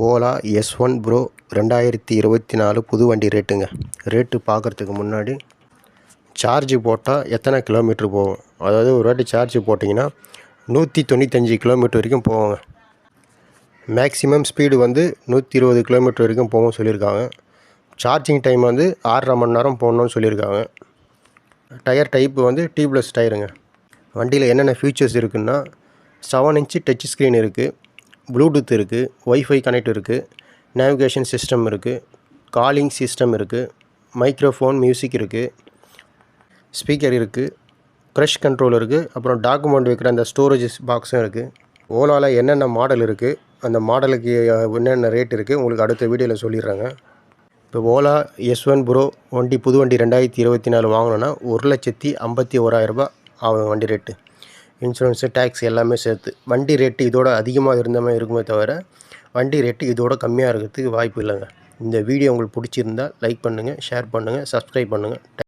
Ola S one bro ரெண்டாயிரத்தி இருபத்தி நாலு புது வண்டி ரேட்டுங்க. ரேட்டு பார்க்குறதுக்கு முன்னாடி சார்ஜு போட்டால் எத்தனை கிலோமீட்ரு போகும்? அதாவது ஒரு வாட்டி சார்ஜ் போட்டிங்கன்னா நூற்றி தொண்ணூத்தஞ்சு கிலோமீட்டர் வரைக்கும் போவாங்க மேக்ஸிமம் ஸ்பீடு வந்து நூற்றி இருபது கிலோமீட்டர் வரைக்கும் போகும் சொல்லியிருக்காங்க. சார்ஜிங் டைம் வந்து ஆறரை மணி நேரம் போகணுன்னு சொல்லியிருக்காங்க. டயர் டைப்பு வந்து டியூப்லெஸ் டயருங்க வண்டியில் என்னென்ன ஃபீச்சர்ஸ் இருக்குதுன்னா செவன் இன்ச்சு டச் ஸ்க்ரீன் இருக்குது ப்ளூடூத் இருக்குது ஒய்ஃபை கனெக்ட் இருக்குது நேவிகேஷன் சிஸ்டம் இருக்குது காலிங் சிஸ்டம் இருக்குது மைக்ரோஃபோன் மியூசிக் இருக்குது ஸ்பீக்கர் இருக்குது க்ரஷ் கண்ட்ரோல் இருக்குது அப்புறம் டாக்குமெண்ட் வைக்கிற அந்த ஸ்டோரேஜ் பாக்ஸும் இருக்குது ஓலாவில் என்னென்ன மாடல் இருக்குது அந்த மாடலுக்கு என்னென்ன ரேட் இருக்குது உங்களுக்கு அடுத்த வீடியோவில் சொல்லிடுறாங்க. இப்போ ஓலா எஸ் ஒன் ப்ரோ வண்டி புது வண்டி ரெண்டாயிரத்தி இருபத்தி நாலு வாங்கினோன்னா ஒரு லட்சத்தி ஐம்பத்தி ஓராயிரரூபா ஆகும் வண்டி ரேட்டு இன்சூரன்ஸு டேக்ஸ் எல்லாமே சேர்த்து. வண்டி ரேட்டு இதோட அதிகமாக இருந்த மாதிரி இருக்குமே தவிர வண்டி ரேட்டு இதோட கம்மியாக இருக்கிறதுக்கு வாய்ப்பு இல்லைங்க. இந்த வீடியோ உங்களுக்கு பிடிச்சிருந்தா லைக் பண்ணுங்கள் ஷேர் பண்ணுங்கள் சப்ஸ்கிரைப் பண்ணுங்கள்